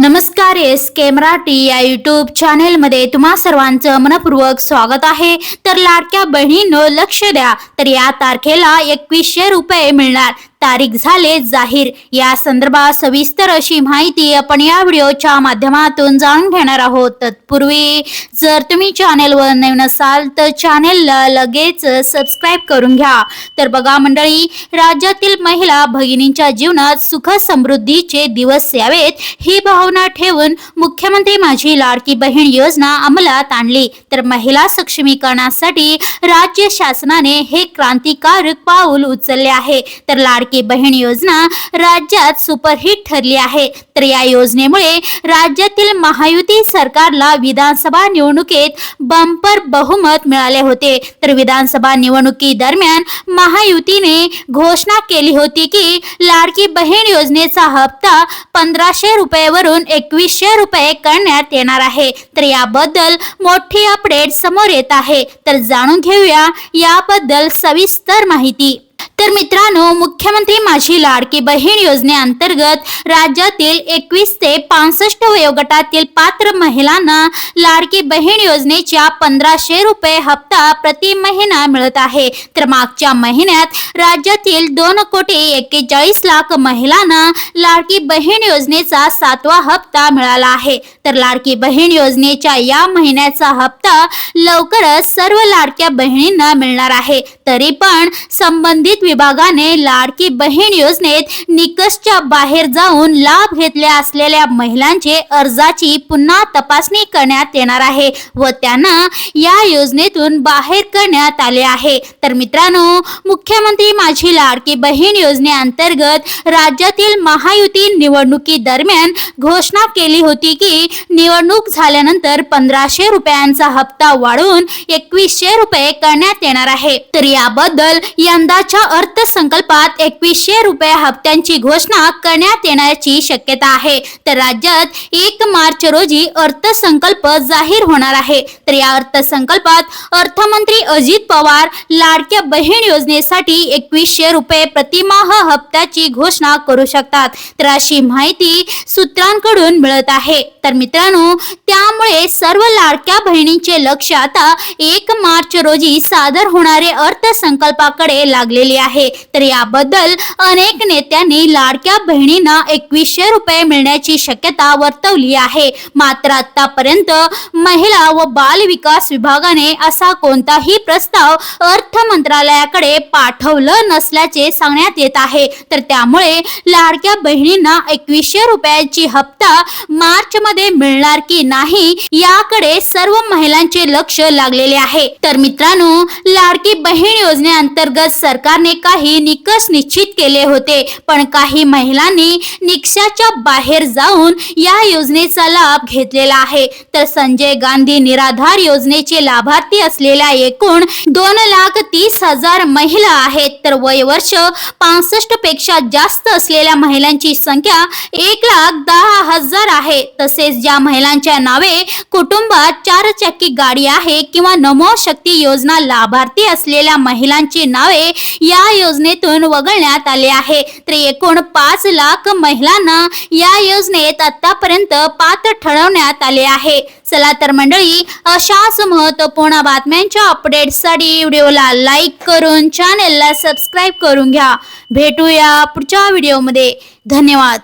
नमस्कार एस के मराठी या युट्यूब चॅनेलमध्ये तुम्हा सर्वांचं मनपूर्वक स्वागत आहे. तर लाडक्या बहिणीनं लक्ष द्या. तर या तारखेला एकवीसशे रुपये मिळणार. तारीख झाले जाहीर. या संदर्भात सविस्तर अशी माहिती आपण या व्हिडिओच्या माध्यमातून जाणून घेणार आहोत. तत्पूर्वी जर तुम्ही चॅनेलवर नवीन असाल तर चॅनेलला लगेच सबस्क्राईब करून घ्या. तर बघा मंडळी राज्यातील महिला भगिनींच्या जीवनात सुख समृद्धीचे दिवस यावेत ही भावना ठेवून मुख्यमंत्री माझी लाडकी बहीण योजना अंमलात आणली. तर महिला सक्षमीकरणासाठी राज्य शासनाने हे क्रांतिकारक पाऊल उचलले आहे. तर लाडकी बहीण योजना राज्यात सुपरहिट ठरली आहे. तर या योजनेमुळे राज्यातील महायुती सरकारला विधानसभा निवडणुकीत बंपर बहुमत मिळाले होते. तर विधानसभा निवडणुकी दरम्यान महायुतीने घोषणा केली होती की लाडकी बहीण योजनेचा हप्ता पंधराशे रुपयेवरून एकवीसशे रुपये करण्यात येणार आहे. तर याबद्दल मोठी अपडेट समोर येत आहे. तर जाणून घेऊया याबद्दल सविस्तर माहिती. तर मित्रांनो मुख्यमंत्री माझी लाडकी बहीण योजनेअंतर्गत राज्यातील एकवीस ते पासष्ट वयोगटातील पात्र महिलांना लाडकी बहीण योजनेच्या पंधराशे रुपये हप्ता प्रति महिना मिळत आहे. तर मागच्या महिन्यात राज्यातील दोन कोटी एक्केचाळीस लाख महिलांना लाडकी बहीण योजनेचा सातवा हप्ता मिळाला आहे. तर लाडकी बहीण योजनेच्या या महिन्याचा हप्ता लवकरच सर्व लाडक्या बहिणींना मिळणार आहे. तरी पण संबंधित विभागाने लाडकी बहीण योजनेत निकषच्या बाहेर जाऊन लाभ घेतल्या असलेल्या महिलांचे अर्जाची पुन्हा तपासणी करण्यात येणार आहे व त्यांना या योजनेतून बाहेर करण्यात आले आहे. तर मित्रांनो मुख्यमंत्री माझी लाडकी बहीण योजनेअंतर्गत राज्यातील महायुती निवडणुकी दरम्यान घोषणा केली होती की निवडणूक झाल्यानंतर पंधराशे रुपयांचा हप्ता वाढवून एकवीसशे रुपये करण्यात येणार आहे. तर याबद्दल यंदाच्या अर्थसंकल्पात एकवीसशे रुपये हप्त्यांची घोषणा करण्यात येण्याची शक्यता आहे. तर राज्यात एक मार्च रोजी अर्थसंकल्प जाहीर होणार आहे. तर या अर्थसंकल्पात अर्थमंत्री अजित पवार लाडक्या बहीण योजनेसाठी एकवीसशे रुपये प्रतिमाह हप्त्याची घोषणा करू शकतात. तर अशी माहिती सूत्रांकडून मिळत आहे. तर मित्रांनो त्यामुळे सर्व लाडक्या बहिणींचे लक्ष आता एक मार्च रोजी सादर होणारे अर्थसंकल्पाकडे लागलेले आहे. तर याबद्दल अनेक नेत्यांनी लाडक्या बहिणींना एकवीसशे रुपये मिळण्याची शक्यता वर्तवली आहे. मात्र आतापर्यंत महिला व बाल विकास विभागाने असा कोणताही प्रस्ताव अर्थ मंत्रालयाकडे पाठवलं नसल्याचे सांगण्यात येत आहे. तर त्यामुळे लाडक्या बहिणींना एकवीसशे रुपयाची हप्ता मार्च मध्ये मिळणार की नाही याकडे सर्व महिलांचे लक्ष लागलेले आहे. तर मित्रांनो लाडकी बहीण योजनेअंतर्गत सरकार सरकारने काही निकष निश्चित केले होते पण काही महिलांनी निकषाच्या बाहेर जाऊन या योजनेचा लाभ घेतलेला आहे. तर संजय गांधी निराधार योजनेचे लाभार्थी असलेल्या एकूण दोन लाख तीस हजार महिला आहेत. तर वय वर्ष पासष्टपेक्षा जास्त असलेल्या महिलांची संख्या एक लाख दहा हजार आहे. तसेच ज्या महिलांच्या नावे कुटुंबात चार चाकी गाडी आहे किंवा नमो शक्ती योजना लाभार्थी असलेल्या महिलांची नावे या योजनेतून वगळण्यात आले आहे. तर एकूण पाच लाख महिलांना या योजनेत आतापर्यंत पात्र ठरवण्यात आले आहे. चला तर मंडळी अशाच महत्त्वपूर्ण बातम्यांच्या अपडेटसाठी व्हिडिओला लाईक करून चॅनेलला सबस्क्राईब करून घ्या. भेटूया पुढच्या व्हिडिओमध्ये धन्यवाद.